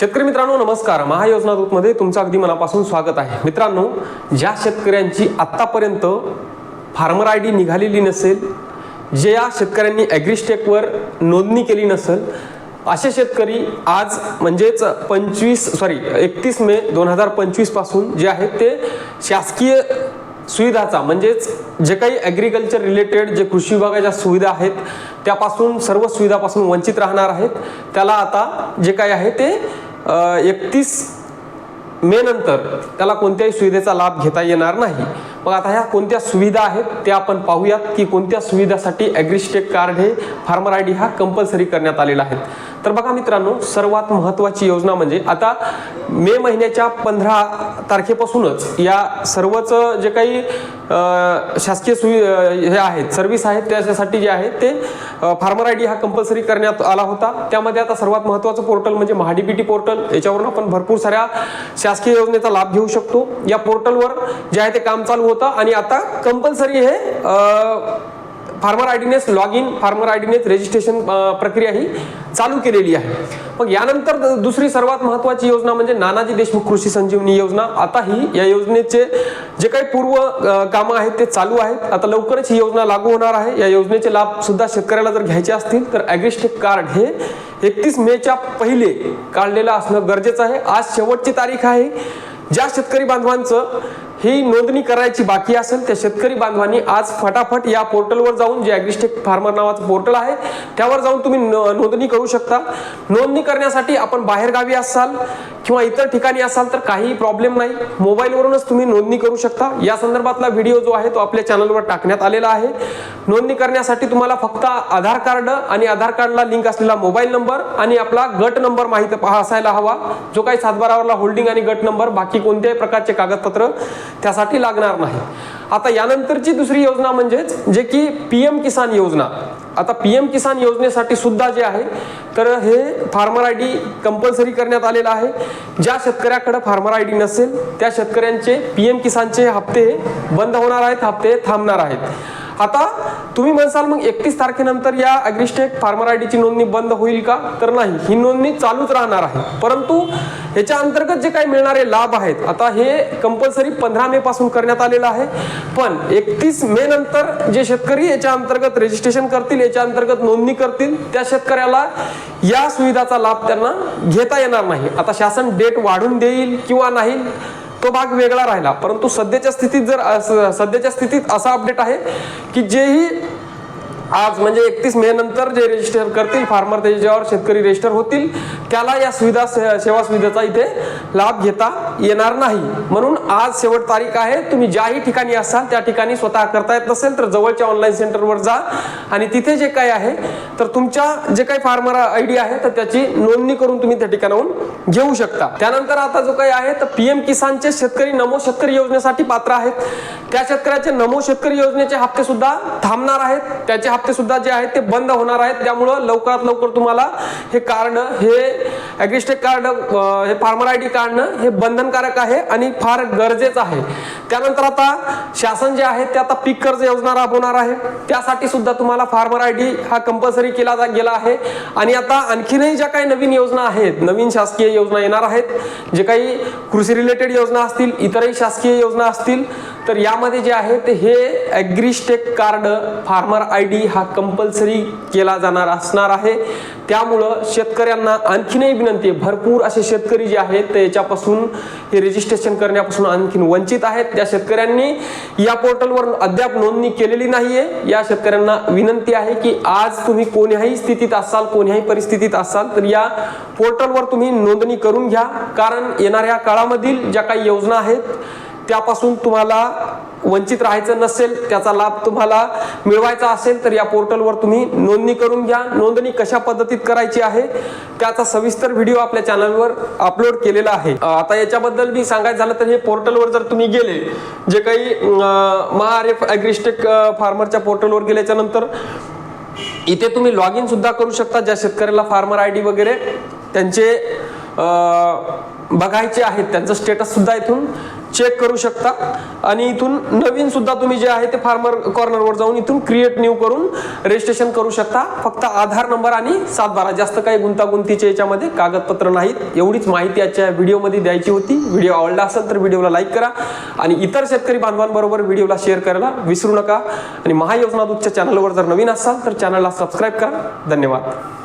शेतकरी मित्रांनो नमस्कार. महायोजना दूतमध्ये तुमचं अगदी मनापासून स्वागत आहे. मित्रांनो ज्या शेतकऱ्यांची आत्तापर्यंत फार्मर आय डी निघालेली नसेल जे या शेतकऱ्यांनी ॲग्रिस्टेकवर नोंदणी केली नसेल असे शेतकरी आज म्हणजेच पंचवीस सॉरी एकतीस मे दोन हजार पंचवीसपासून जे आहेत ते शासकीय सुविधाचा म्हणजेच जे काही ॲग्रिकल्चर रिलेटेड जे कृषी विभागाच्या सुविधा आहेत त्यापासून सर्व सुविधापासून वंचित राहणार आहेत. त्याला आता जे काही आहे ते एकतीस मे नंतर त्याला कोणत्याही सुविधेचा लाभ घेता येणार नाही. मग आता ह्या कोणत्या सुविधा आहेत त्या आपण पाहूयात की कोणत्या सुविधासाठी ॲग्रिस्टेक कार्ड हे फार्मर आय डी हा कंपल्सरी करण्यात आलेला आहे. तर बघा मित्रांनो सर्वात महत्त्वाची योजना म्हणजे आता मे महिन्याच्या पंधरा तारखेपासूनच या सर्वच जे काही शासकीय सुवि हे आहेत सर्व्हिस आहेत त्याच्यासाठी जे आहे ते फार्मर आय डी हा कंपल्सरी करण्यात आला होता. त्यामध्ये आता सर्वात महत्त्वाचं पोर्टल म्हणजे महाडीबीटी पोर्टल याच्यावरून आपण भरपूर साऱ्या शासकीय योजनेचा लाभ घेऊ शकतो. या पोर्टलवर जे आहे ते काम चालू होतं आणि आता कंपल्सरी हे फार्मर आयडीनेस लॉग इन फार्मर आयडीनेस रजिस्ट्रेशन प्रक्रिया ही चालू केलेली आहे. मग यानंतर दुसरी सर्वात महत्त्वाची योजना म्हणजे नानाजी देशमुख कृषी संजीवनी योजना. आता ही या योजनेचे जे काही पूर्व कामं आहेत ते चालू आहेत. आता लवकरच ही योजना लागू होणार आहे. या योजनेचे लाभ सुद्धा शेतकऱ्याला जर घ्यायचे असतील तर ॲग्रिस्टेक कार्ड हे एकतीस मेच्या पहिले काढलेलं असणं गरजेचं आहे. आज शेवटची तारीख आहे. ज्या शेतकरी बांधवांचं ही नोंदणी करायची बाकी असेल त्या शेतकरी बांधवांनी आज फटाफट या पोर्टलवर जाऊन जे ॲग्रिस्टेक फार्मर नावाचं पोर्टल आहे त्यावर जाऊन तुम्ही नोंदणी करू शकता. नोंदणी करण्यासाठी आपण बाहेरगावी असाल किंवा इतर ठिकाणी असाल तर काही प्रॉब्लेम नाही. मोबाईलवरूनच तुम्ही नोंदणी करू शकता. या संदर्भातला व्हिडिओ जो आहे तो आपल्या चॅनलवर टाकण्यात आलेला आहे. नोंदणी करण्यासाठी तुम्हाला फक्त आधार कार्ड आणि आधार कार्डला लिंक असलेला मोबाईल नंबर आणि आपला गट नंबर माहिती पहा असायला हवा. जो काही सातबारावरला होल्डिंग आणि गट नंबर बाकी कोणत्याही प्रकारचे कागदपत्र त्यासाठी लागणार नाही. आता यानंतरची दुसरी योजना म्हणजेच जे की पी एम किसान योजना. आता पी एम किसान योजनेसाठी सुद्धा जे आहे तर हे फार्मर आय डी कंपल्सरी करण्यात आलेलं आहे. ज्या शेतकऱ्याकडे फार्मर आय डी नसेल त्या शेतकऱ्यांचे पी एम किसानचे हप्ते बंद होणार आहेत हप्ते थांबणार आहेत. आता तुम्ही म्हणसाल मग एकतीस तारखेनंतर या अग्रिस्टेक फार्मर आय डीची नोंदणी बंद होईल का? तर नाही. ही नोंदणी चालूच राहणार आहे. परंतु ह्याच्या अंतर्गत जे काही मिळणारे लाभ आहेत आता हे कंपल्सरी पंधरा मे पासून करण्यात आलेलं आहे. पण एकतीस मे नंतर जे शेतकरी याच्या अंतर्गत रजिस्ट्रेशन करतील याच्या अंतर्गत नोंदणी करतील त्या शेतकऱ्याला या सुविधाचा लाभ त्यांना घेता येणार नाही. आता शासन डेट वाढून देईल किंवा नाही? तो भाग वेगळा राहिला. परंतु सध्याच्या स्थितीत जर सध्याच्या स्थितीत असा अपडेट आहे की जेही आज म्हणजे एकतीस मे नंतर जे रजिस्टर करतील फार्मर त्याच्यावर शेतकरी रजिस्टर होतील त्याला या सुविधा सेवा सुविधेचा इथे लाभ घेता येणार नाही. म्हणून आज शेवट तारीख आहे तुम्ही ज्याही ठिकाणी असाल त्या ठिकाणी स्वतः करता येत नसेल तर जवळच्या ऑनलाईन सेंटरवर जा. आणि तिथे जे काही आहे तर तुमच्या जे काही फार्मर आय डी आहे तर त्याची नोंदणी करून तुम्ही त्या ठिकाणाहून घेऊ शकता. त्यानंतर आता जो काही आहे तर पीएम किसानचे शेतकरी नमो शेतकरी योजनेसाठी पात्र आहेत. त्या शेतकऱ्याचे नमो शेतकरी योजनेचे हप्ते सुद्धा थांबणार आहेत. त्याचे हप्ते सुद्धा जे आहेत ते बंद होणार आहेत. त्यामुळं लवकरात लवकर तुम्हाला हे कार्ड हे ॲग्रिस्टेक कार्ड हे फार्मर आय डी काढणं हे बंधनकारक आहे आणि फार गरजेचं आहे. त्यानंतर आता शासन जे आहे ते आता पीक कर्ज योजना राबवणार आहे. त्यासाठी सुद्धा तुम्हाला फार्मर आय डी हा कंपल्सरी केला जा- गेला आहे. आणि आता आणखीनही ज्या काही नवीन योजना आहेत नवीन शासकीय योजना येणार आहेत जे काही कृषी रिलेटेड योजना असतील इतरही शासकीय योजना असतील तर यामध्ये जे आहे ते हे AgriStack card farmer I D हा कंपल्सरी केला जाणार असणार आहे. त्यामुळं शेतकऱ्यांना आणखीनही विनंती आहे भरपूर असे शेतकरी जे आहेत ते याच्यापासून हे रजिस्ट्रेशन करण्यापासून आणखीन वंचित आहेत. त्या शेतकऱ्यांनी या पोर्टलवर अद्याप नोंदणी केलेली नाही आहे या शेतकऱ्यांना विनंती आहे की आज तुम्ही कोण्याही स्थितीत असाल कोण्याही परिस्थितीत असाल तर या पोर्टलवर तुम्ही नोंदणी करून घ्या. कारण येणाऱ्या काळामधील ज्या काही योजना आहेत त्यापासून तुम्हाला वंचित राहायचं नसेल त्याचा लाभ तुम्हाला मिळवायचा असेल तर या पोर्टलवर तुम्ही नोंदणी करून घ्या. नोंदणी कशा पद्धतीत करायची आहे त्याचा सविस्तर व्हिडिओ आपल्या चॅनलवर अपलोड केलेला आहे. आता याच्याबद्दल मी सांगायचं झालं तर हे पोर्टलवर जर तुम्ही गेले जे काही महाआरएफ ॲग्रिस्टेक फार्मरच्या पोर्टलवर गेल्याच्यानंतर इथे तुम्ही लॉग इन सुद्धा करू शकता ज्या शेतकऱ्याला फार्मर आय डी वगैरे त्यांचे बघायचे आहेत त्यांचं स्टेटस सुद्धा इथून. चेक करू शकता. आणि इथून नवीन सुद्धा तुम्ही जे आहे ते फार्मर कॉर्नरवर जाऊन इथून क्रिएट न्यू करून रजिस्ट्रेशन करू शकता. फक्त आधार नंबर आणि सात बारा जास्त काही गुंतागुंतीचे याच्यामध्ये कागदपत्र नाहीत. एवढीच माहिती आजच्या व्हिडिओमध्ये द्यायची होती. व्हिडिओ आवडला असेल तर व्हिडिओला लाईक करा. आणि इतर शेतकरी बांधवांबरोबर व्हिडिओला शेअर करायला विसरू नका. आणि महायोजना दूतच्या चॅनलवर जर नवीन असाल तर चॅनलला सबस्क्राईब करा. धन्यवाद.